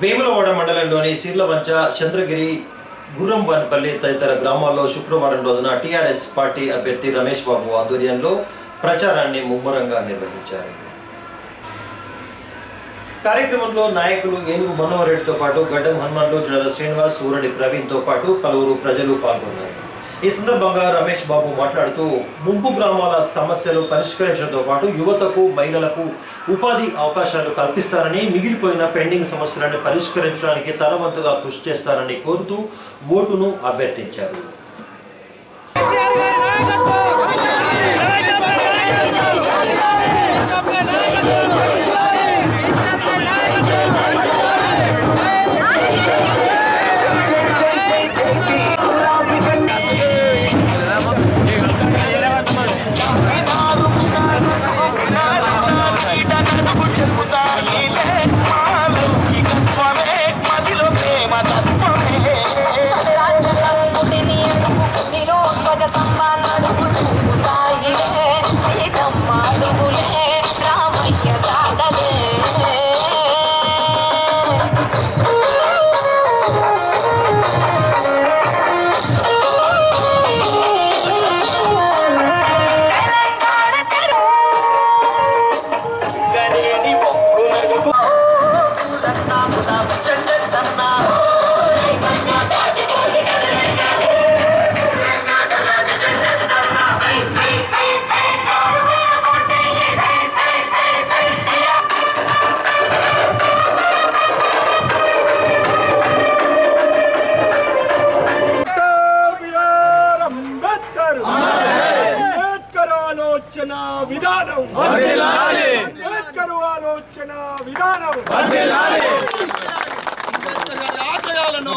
వేములవాడ మండలంలోని సిర్లవంచ చంద్రగిరి గుర్రంవానిపల్లి తదితర గ్రామాల్లో శుక్రవారం రోజున టీఆర్ఎస్ పార్టీ అభ్యర్థి రమేష్ బాబు ఆధ్వర్యంలో ప్రచారాన్ని ముమ్మరంగా నిర్వహించారు. కార్యక్రమంలో నాయకులు ఏనుగు మనోహరెడ్డితో పాటు గడ్డం హనుమాన్లు జడల శ్రీనివాస్ ఊరడి ప్రవీణ్తో పాటు పలువురు ప్రజలు పాల్గొన్నారు. ఈ సందర్భంగా రమేష్ బాబు మాట్లాడుతూ ముంపు గ్రామాల సమస్యలు పరిష్కరించడంతో పాటు యువతకు మహిళలకు ఉపాధి అవకాశాలు కల్పిస్తారని మిగిలిపోయిన పెండింగ్ సమస్యలను పరిష్కరించడానికి తలవంతుగా కృషి చేస్తారని కోరుతూ ఓటును అభ్యర్థించారు. రామయ్య విధానం. అంబేద్కర్ ఆలోచన విధానం. ఆశయాలను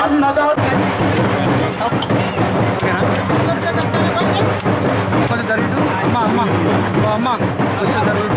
అందుకున్నమా అన్నదా కొంచెం జరుగు అమ్మ అమ్మ ఓ అమ్మ కొంచెం జరుగు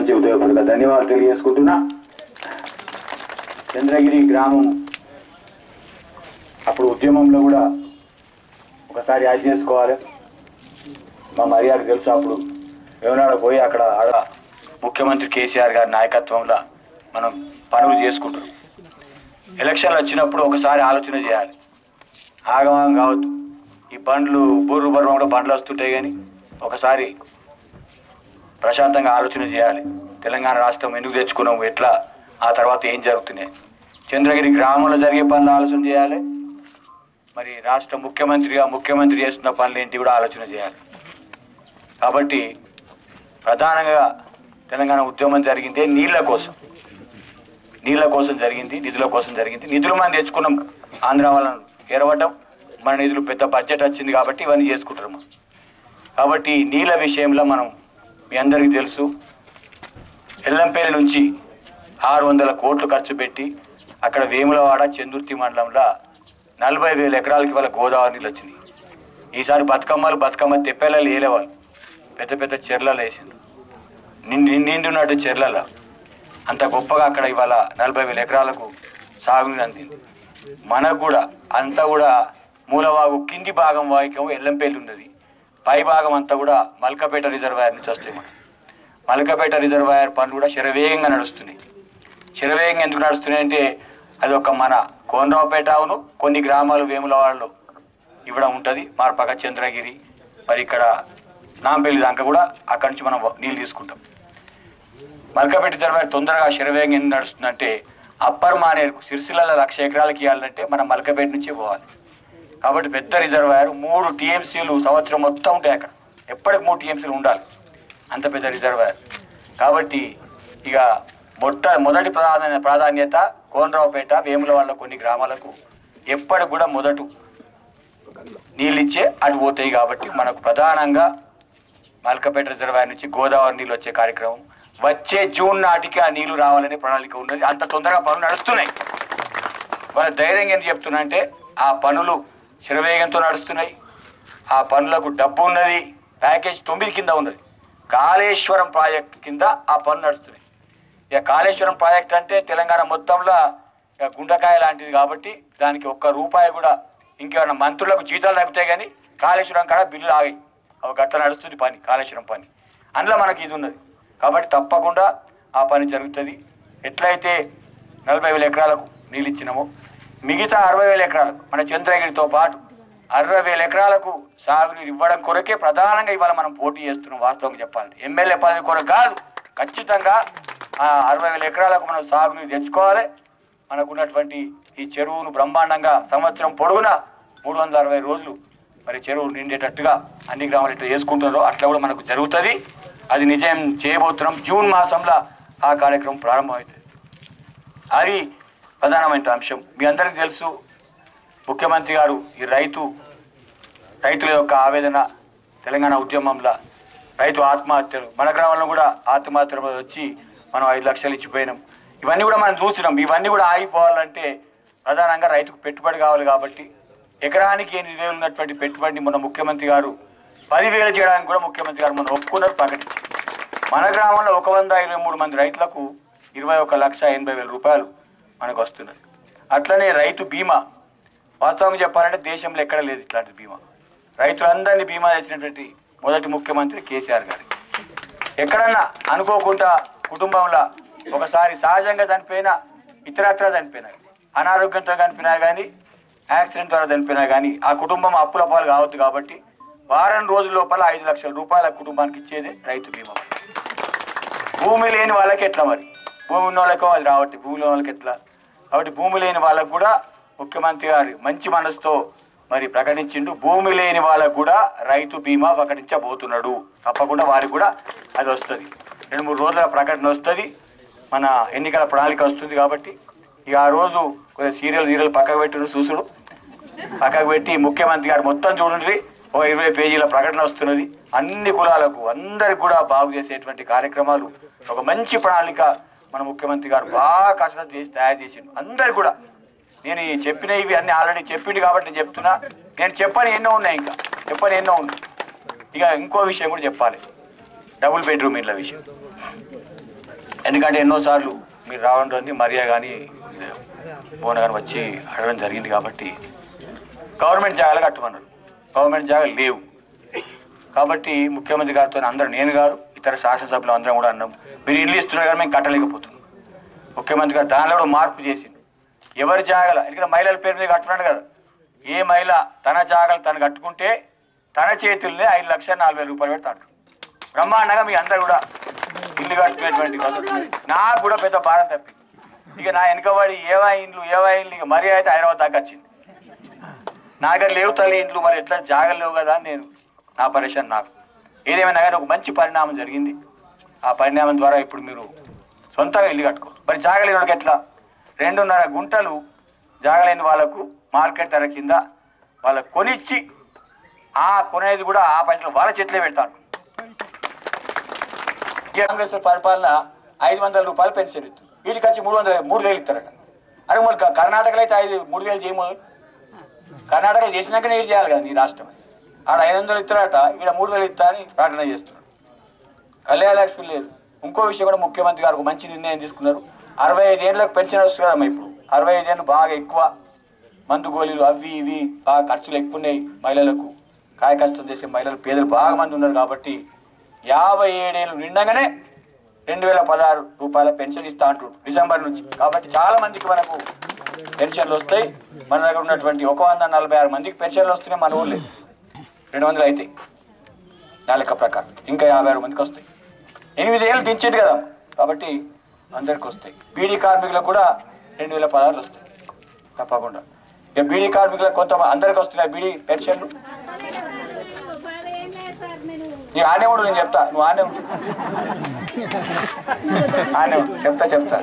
మంచి శిరస్సు ధన్యవాదాలు తెలియజేసుకుంటున్నా. చంద్రగిరి గ్రామం అప్పుడు ఉద్యమంలో కూడా ఒకసారి యాడ్ చేసుకోవాలి. మా మర్యాద తెలుసు అప్పుడు. ఏమన్నాడు పోయి అక్కడ ఆడ ముఖ్యమంత్రి కేసీఆర్ గారి నాయకత్వంలో మనం పనులు చేసుకుంటారు ఎలక్షన్లు వచ్చినప్పుడు ఒకసారి ఆలోచన చేయాలి. ఆగమాగం కావద్దు. ఈ బండ్లు బుర్రు బర్రం కూడా బండ్లు వస్తుంటాయి కానీ ఒకసారి ప్రశాంతంగా ఆలోచన చేయాలి. తెలంగాణ రాష్ట్రం ఎందుకు తెచ్చుకున్నాము ఎట్లా? ఆ తర్వాత ఏం జరుగుతున్నాయి? చంద్రగిరి గ్రామంలో జరిగే పనులు ఆలోచన చేయాలి. మరి రాష్ట్ర ముఖ్యమంత్రిగా ముఖ్యమంత్రి చేస్తున్న పనులు ఏంటి కూడా ఆలోచన చేయాలి. కాబట్టి ప్రధానంగా తెలంగాణ ఉద్యమం జరిగిందే నీళ్ళ కోసం. నీళ్ళ కోసం జరిగింది నిధుల కోసం జరిగింది. నిధులు మనం తెచ్చుకున్నాం. ఆంధ్ర వాళ్ళను ఎరవటం మన నిధులు పెద్ద బడ్జెట్ వచ్చింది కాబట్టి ఇవన్నీ చేసుకుంటారు మనం కాబట్టి నీళ్ళ విషయంలో మనం మీ అందరికీ తెలుసు ఎల్లంపేలి నుంచి ఆరు వందల కోట్లు ఖర్చు పెట్టి అక్కడ వేములవాడ చందుర్తి మండలంలో నలభై వేల ఎకరాలకి వాళ్ళ గోదావరి నీళ్ళు వచ్చినాయి. ఈసారి బతుకమ్మలు బతుకమ్మ తెప్పేలా లేలేవాళ్ళు పెద్ద పెద్ద చెర్లలో వేసిండ్రు. నిండి నిండున్నట్టు చెర్లలో అంత గొప్పగా అక్కడ ఇవాళ నలభై వేల ఎకరాలకు సాగునీరు అందింది. మనకు కూడా అంతా కూడా మూలవాగు కింది భాగం వాయికం ఎల్లంపేలు ఉన్నది. పై భాగం అంతా కూడా మల్కపేట రిజర్వాయర్ నుంచి వస్తాయి మనం. మల్కపేట రిజర్వాయర్ పనులు కూడా శరవేగంగా నడుస్తున్నాయి. శరవేగంగా ఎందుకు నడుస్తున్నాయి అంటే అది ఒక మన కోనరావుపేట అవును కొన్ని గ్రామాలు వేములవాళ్ళు ఇవ్వడం ఉంటుంది. మార్పక చంద్రగిరి మరి ఇక్కడ నాంపల్లి దాకా కూడా అక్కడి నుంచి మనం నీళ్ళు తీసుకుంటాం. మల్కపేట రిజర్వాయర్ తొందరగా శరవేగంగా ఎందుకు నడుస్తుందంటే అప్పర్ మానేరుకు సిరిసిల్ల లక్ష ఎకరాలకి ఇవ్వాలంటే మనం మల్కపేట నుంచే పోవాలి. కాబట్టి పెద్ద రిజర్వాయర్ మూడు టీఎంసీలు సంవత్సరం మొత్తం ఉంటాయి అక్కడ. ఎప్పటికి మూడు టీఎంసీలు ఉండాలి. అంత పెద్ద రిజర్వాయర్. కాబట్టి ఇక మొట్ట మొదటి ప్రధాన ప్రాధాన్యత కోనరావుపేట వేములవాళ్ళ కొన్ని గ్రామాలకు ఎప్పటికి కూడా మొదట నీళ్ళు ఇచ్చే అటు పోతాయి కాబట్టి మనకు ప్రధానంగా మల్కపేట రిజర్వాయర్ నుంచి గోదావరి నీళ్ళు వచ్చే కార్యక్రమం. వచ్చే జూన్ నాటికి ఆ నీళ్ళు రావాలనే ప్రణాళిక ఉన్నది. అంత తొందరగా పనులు నడుస్తున్నాయి. వాళ్ళ ధైర్యం ఏం చెప్తున్నా అంటే ఆ పనులు శరవేగంతో నడుస్తున్నాయి. ఆ పనులకు డబ్బు ఉన్నది ప్యాకేజ్ తొమ్మిది కింద ఉన్నది. కాళేశ్వరం ప్రాజెక్ట్ కింద ఆ పనులు నడుస్తున్నాయి. ఇక కాళేశ్వరం ప్రాజెక్ట్ అంటే తెలంగాణ మొత్తంలో ఇక గుండకాయ లాంటిది కాబట్టి దానికి ఒక్క రూపాయి కూడా ఇంకేమైనా మంత్రులకు జీతాలు తగ్గుతాయి కానీ కాళేశ్వరం కాడ బిల్లు ఆగి అవి గట్ట నడుస్తుంది పని కాళేశ్వరం పని. అందులో మనకి ఇది ఉన్నది. కాబట్టి తప్పకుండా ఆ పని జరుగుతుంది. ఎట్లయితే నలభై వేల ఎకరాలకు నీళ్ళు ఇచ్చినామో మిగతా అరవై వేల ఎకరాలకు మన చంద్రగిరితో పాటు అరవై వేల ఎకరాలకు సాగునీరు ఇవ్వడం కొరకే ప్రధానంగా ఇవాళ మనం పోటీ చేస్తున్నాం వాస్తవంగా చెప్పాలి ఎమ్మెల్యే పదవి కొరకు కాదు ఖచ్చితంగా ఆ అరవై వేల ఎకరాలకు మనం సాగునీరు తెచ్చుకోవాలి. మనకున్నటువంటి ఈ చెరువును బ్రహ్మాండంగా సంవత్సరం పొడుగునా మూడు వందల అరవై రోజులు మరి చెరువు నిండేటట్టుగా అన్ని గ్రామాలు ఎట్లా చేసుకుంటున్నారో అట్లా కూడా మనకు జరుగుతుంది. అది నిజం చేయబోతున్నాం. జూన్ మాసంలో ఆ కార్యక్రమం ప్రారంభమవుతుంది. అది ప్రధానమైన అంశం. మీ అందరికీ తెలుసు ముఖ్యమంత్రి గారు ఈ రైతు రైతుల యొక్క ఆవేదన తెలంగాణ ఉద్యమంలో రైతు ఆత్మహత్యలు మన గ్రామంలో కూడా ఆత్మహత్యలు వచ్చి మనం ఐదు లక్షలు ఇచ్చిపోయినాం. ఇవన్నీ కూడా మనం చూసినాం ఇవన్నీ కూడా ఆగిపోవాలంటే ప్రధానంగా రైతుకు పెట్టుబడి కావాలి కాబట్టి ఎకరానికి ఎనిమిది వేలు ఉన్నటువంటి పెట్టుబడిని మన ముఖ్యమంత్రి గారు పదివేలు చేయడానికి కూడా ముఖ్యమంత్రి గారు మనం ఒప్పుకున్నారు ప్రకటించారు. మన గ్రామంలో ఒక వంద ఇరవై మూడు మంది రైతులకు ఇరవై ఒక లక్ష ఎనభై వేల రూపాయలు మనకు వస్తున్నది అట్లనే రైతు బీమా. వాస్తవంగా చెప్పాలంటే దేశంలో ఎక్కడ లేదు ఇట్లాంటి బీమా. రైతులందరినీ బీమా చేసినటువంటి మొదటి ముఖ్యమంత్రి కేసీఆర్ గారు. ఎక్కడన్నా అనుకోకుండా కుటుంబంలో ఒకసారి సహజంగా చనిపోయినా ఇతరత్ర చనిపోయినా అనారోగ్యంతో చనిపోయినా కానీ యాక్సిడెంట్ ద్వారా చనిపోయినా కానీ ఆ కుటుంబం అప్పుల పాలు కావద్దు కాబట్టి వారం రోజుల లోపల ఐదు లక్షల రూపాయల కుటుంబానికి ఇచ్చేది రైతు బీమా. భూమి లేని వాళ్ళకి ఎట్లా మరి? భూమి ఉన్న వాళ్ళకో అది రావట్టి భూమి లేని వాళ్ళకి ఎట్లా? కాబట్టి భూమి లేని వాళ్ళకు కూడా ముఖ్యమంత్రి గారు మంచి మనసుతో మరి ప్రకటించిండు. భూమి లేని వాళ్ళకు కూడా రైతు బీమా ప్రకటించబోతున్నాడు. తప్పకుండా వారికి కూడా అది వస్తుంది. రెండు మూడు రోజుల ప్రకటన వస్తుంది. మన ఎన్నికల ప్రణాళిక వస్తుంది కాబట్టి ఇక ఆ రోజు కొంచెం సీరియల్ సీరియల్ పక్కకు పెట్టిన చూసుడు. పక్కకు పెట్టి ముఖ్యమంత్రి గారు మొత్తం చూడండి. ఒక ఇరవై పేజీల ప్రకటన వస్తున్నది. అన్ని కులాలకు అందరికి కూడా బాగు చేసేటువంటి కార్యక్రమాలు. ఒక మంచి ప్రణాళిక మన ముఖ్యమంత్రి గారు బాగా కసరత్తు చేసి తయారు చేసిండు. అందరు కూడా. నేను చెప్పిన ఇవి అన్ని ఆల్రెడీ చెప్పిండు కాబట్టి నేను చెప్తున్నా. నేను చెప్పని ఎన్నో ఉన్నాయి ఇంకా. చెప్పని ఎన్నో ఉన్నాయి. ఇక ఇంకో విషయం కూడా చెప్పాలి. డబుల్ బెడ్రూమ్ ఇళ్ళ విషయం. ఎందుకంటే ఎన్నోసార్లు మీరు రావడం మరియా కానీ మోన గారు వచ్చి అడగడం జరిగింది కాబట్టి గవర్నమెంట్ జాగాలు కట్టమన్నారు గవర్నమెంట్ జాగాలు లేవు. కాబట్టి ముఖ్యమంత్రి గారితో అందరూ నేను గారు ఇతర శాసనసభ్యులు అందరం కూడా అన్నాం మీరు ఇల్లు ఇస్తున్నారు కానీ మేము కట్టలేకపోతున్నాం. ముఖ్యమంత్రి గారు దానిలో కూడా మార్పు చేసిండు. ఎవరి జాగల? ఎందుకంటే మహిళల పేరు మీద కట్టున్నాడు కదా. ఏ మహిళ తన జాగలు తను కట్టుకుంటే తన చేతుల్నే ఐదు లక్షల నాలుగు వేల రూపాయలు పెడతాడు. బ్రహ్మాండంగా మీ అందరు కూడా ఇల్లు కట్టుకునేటువంటి నాకు కూడా పెద్ద భారం తప్పింది. ఇక నా వెనుకబడి ఏవా ఇండ్లు ఏవా ఇండ్లు ఇక మరీ అయితే హైదరాబాద్ దాకా వచ్చింది. నా దగ్గర లేవు తల్లి ఇండ్లు మరి ఎట్లా జాగలు లేవు కదా అని నేను నా పరేషన్ నాకు. ఏదేమైనా కానీ ఒక మంచి పరిణామం జరిగింది. ఆ పరిణామం ద్వారా ఇప్పుడు మీరు సొంతంగా ఇల్లు కట్టుకో మరి జాగలేని వాళ్ళకి ఎట్లా? రెండున్నర గుంటలు జాగలేని వాళ్ళకు మార్కెట్ ధర కింద వాళ్ళకు కొనిచ్చి ఆ కొనేది కూడా ఆ పైసలు వాళ్ళ చేతిలో పెడతాను కాంగ్రెస్ పరిపాలన ఐదు వందల రూపాయలు పెన్షన్ ఇస్తుంది. వీటికి వచ్చి మూడు వందల మూడు వేలు ఇస్తారట. అరే మరి కర్ణాటకలో అయితే ఐదు మూడు వేలు చేయము. కర్ణాటక చేసినాక నేను చేయాలి కదా నీ రాష్ట్రం? ఆడ ఐదు వందలు ఇస్తారట ఇక్కడ మూడు వేలు ఇస్తా అని ప్రకటన చేస్తున్నాడు. కళ్యాణలక్ష్మి లేదు ఇంకో విషయం కూడా ముఖ్యమంత్రి గారు మంచి నిర్ణయం తీసుకున్నారు. అరవై ఐదు ఏళ్ళకి పెన్షన్ వస్తుంది కదమ్మా ఇప్పుడు. అరవై ఐదేళ్ళు బాగా ఎక్కువ. మందు గోళీలు అవి ఇవి బాగా ఖర్చులు ఎక్కువ ఉన్నాయి మహిళలకు. కాయ కష్టం చేసే మహిళలు పేదలు బాగా మంది ఉన్నారు కాబట్టి యాభై ఏడేళ్ళు నిండగానే రెండు వేల పదహారు రూపాయల పెన్షన్ ఇస్తా అంటారు డిసెంబర్ నుంచి. కాబట్టి చాలా మందికి మనకు పెన్షన్లు వస్తాయి. మన దగ్గర ఉన్నటువంటి ఒక వంద నలభై ఆరు మందికి పెన్షన్లు వస్తున్నాయి మన ఊళ్ళో రెండు వందలు అయితే నా లెక్క ప్రకారం. ఇంకా యాభై ఆరు మందికి వస్తాయి. ఎనిమిది ఏళ్ళు దించేది కదా. కాబట్టి అందరికి వస్తాయి. బీడీ కార్మికులకు కూడా రెండు వేల పదహారులు వస్తాయి. తప్పకుండా. ఇక బీడీ కార్మికులకు కొంత అందరికి వస్తున్నాయి బీడీ పెన్షన్లు. నీ ఆనే ఉండు నేను చెప్తా. నువ్వు ఆనే ఉండు. ఆనే ఉండు. చెప్తా చెప్తా.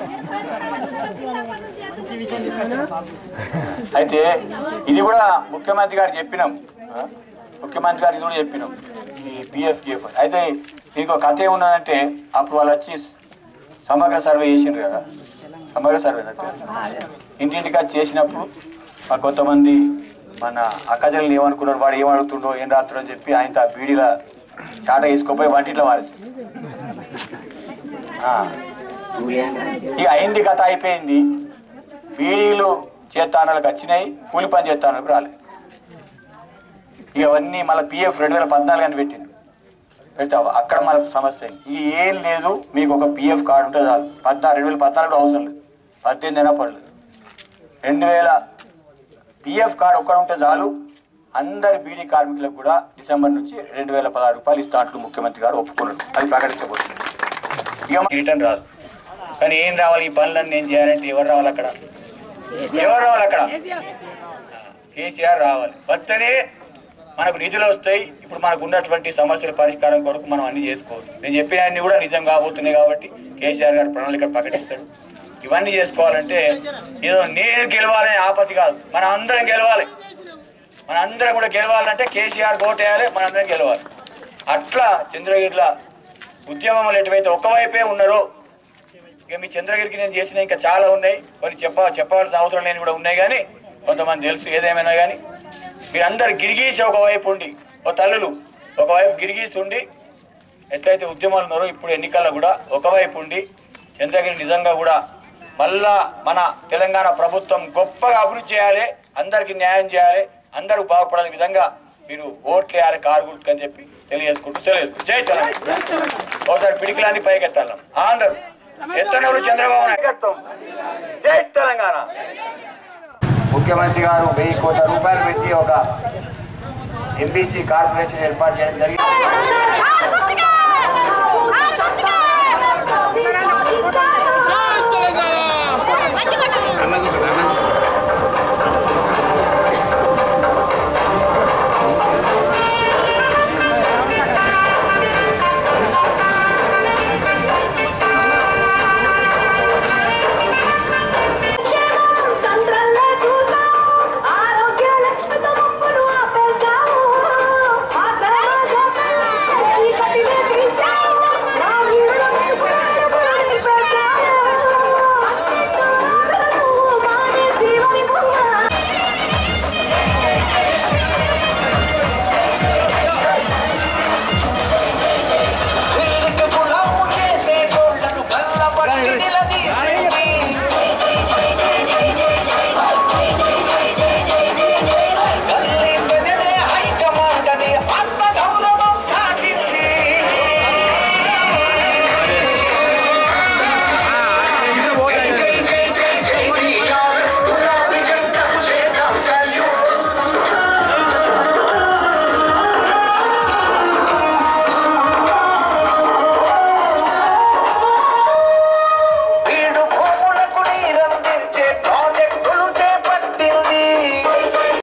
అయితే ఇది కూడా ముఖ్యమంత్రి గారు చెప్పినాం. ముఖ్యమంత్రి గారు ఇది కూడా చెప్పినాం. ఈ పిఎఫ్ జిఎఫ్ అయితే మీకు కథ ఏమున్నదంటే అప్పుడు వాళ్ళు వచ్చి సమగ్ర సర్వే చేసిండ్రు కదా. సమగ్ర సర్వే దగ్గర. ఇంటింటికి వచ్చి చేసినప్పుడు మా కొంతమంది మన అక్కజల్ని ఏమనుకున్నారు వాడు ఏం అడుగుతుండో ఏం రాత్రో అని చెప్పి ఆయన ఆ బీడీల చాట వేసుకోపోయి వంటిట్లో వారేసి ఇక అయింది కథ అయిపోయింది. బీడీలు చేతానాలకు వచ్చినాయి కూలి పని చేతానాలకు రాలేదు. ఇక అవన్నీ మళ్ళీ పిఎఫ్ రెండు వేల పద్నాలుగు అని పెట్టింది పెట్టావు? అక్కడ మనకు సమస్య. ఇక ఏం లేదు మీకు ఒక పిఎఫ్ కార్డు ఉంటే చాలు. పద్నాలుగు రెండు వేల పద్నాలుగు కూడా అవసరం లేదు. పద్దెనిమిది అయినా పర్లేదు. రెండు వేల పిఎఫ్ కార్డు ఒక్కడ ఉంటే చాలు. అందరి బీడీ కార్మికులకు కూడా డిసెంబర్ నుంచి రెండు వేల పదహారు రూపాయలు ఇస్తా అంటూ ముఖ్యమంత్రి గారు ఒప్పుకున్నారు. అది ప్రకటించబోతుంది. ఇక రిటర్న్ రాదు. కానీ ఏం రావాలి? ఈ పనులన్నీ నేను చేయాలంటే ఎవరు రావాలి అక్కడ? ఎవరు రావాలి అక్కడ? కేసీఆర్. రావాలి. వస్తేనే మనకు నిధులు వస్తాయి. ఇప్పుడు మనకు ఉన్నటువంటి సమస్యల పరిష్కారం కొరకు మనం అన్ని చేసుకోవచ్చు. నేను చెప్పిన అన్ని కూడా నిజం కాబోతున్నాయి కాబట్టి కేసీఆర్ గారు ప్రణాళిక ప్రకటిస్తాడు. ఇవన్నీ చేసుకోవాలంటే ఏదో నేను గెలవాలనే ఆపత్తి కాదు. మన అందరం గెలవాలి. మన అందరం కూడా గెలవాలంటే కేసీఆర్ ఓటేయాలి వేయాలి మనందరం గెలవాలి. అట్లా చంద్రగిరిలో ఉద్యమంలో ఎటువైతే ఒకవైపే ఉన్నారో ఇక మీ చంద్రగిరికి నేను చేసిన ఇంకా చాలా ఉన్నాయి. కొన్ని చెప్ప చెప్పవలసిన అవసరం లేని కూడా ఉన్నాయి కానీ కొంతమంది తెలుసు ఏదేమైనా కానీ. మీరందరు గిరిగీసి ఒకవైపు ఉండి ఓ తల్లులు ఒకవైపు గిరిగీసి ఉండి ఎట్లయితే ఉద్యమాలు ఉన్నారో ఇప్పుడు ఎన్నికల్లో కూడా ఒకవైపు ఉండి చంద్రగిరి నిజంగా కూడా మళ్ళా మన తెలంగాణ ప్రభుత్వం గొప్పగా అభివృద్ధి చేయాలి అందరికీ న్యాయం చేయాలి అందరూ బాగుపడాలి విధంగా మీరు ఓట్లు వేయాలి కారు గుర్తుకు అని చెప్పి తెలియజేసుకుంటూ తెలియజేసుకుంటూ. జై తెలంగాణ ఒకసారి పిడికిలాన్ని పైకెత్తాలి. ఆంధ్ర ఎత్తనూరు చంద్రబాబు నాయుడు. జై తెలంగాణ. ముఖ్యమంత్రి గారు వెయ్యి కోట్ల రూపాయలు పెట్టి ఒక ఎంబీసీ కార్పొరేషన్ ఏర్పాటు చేయడం జరిగింది.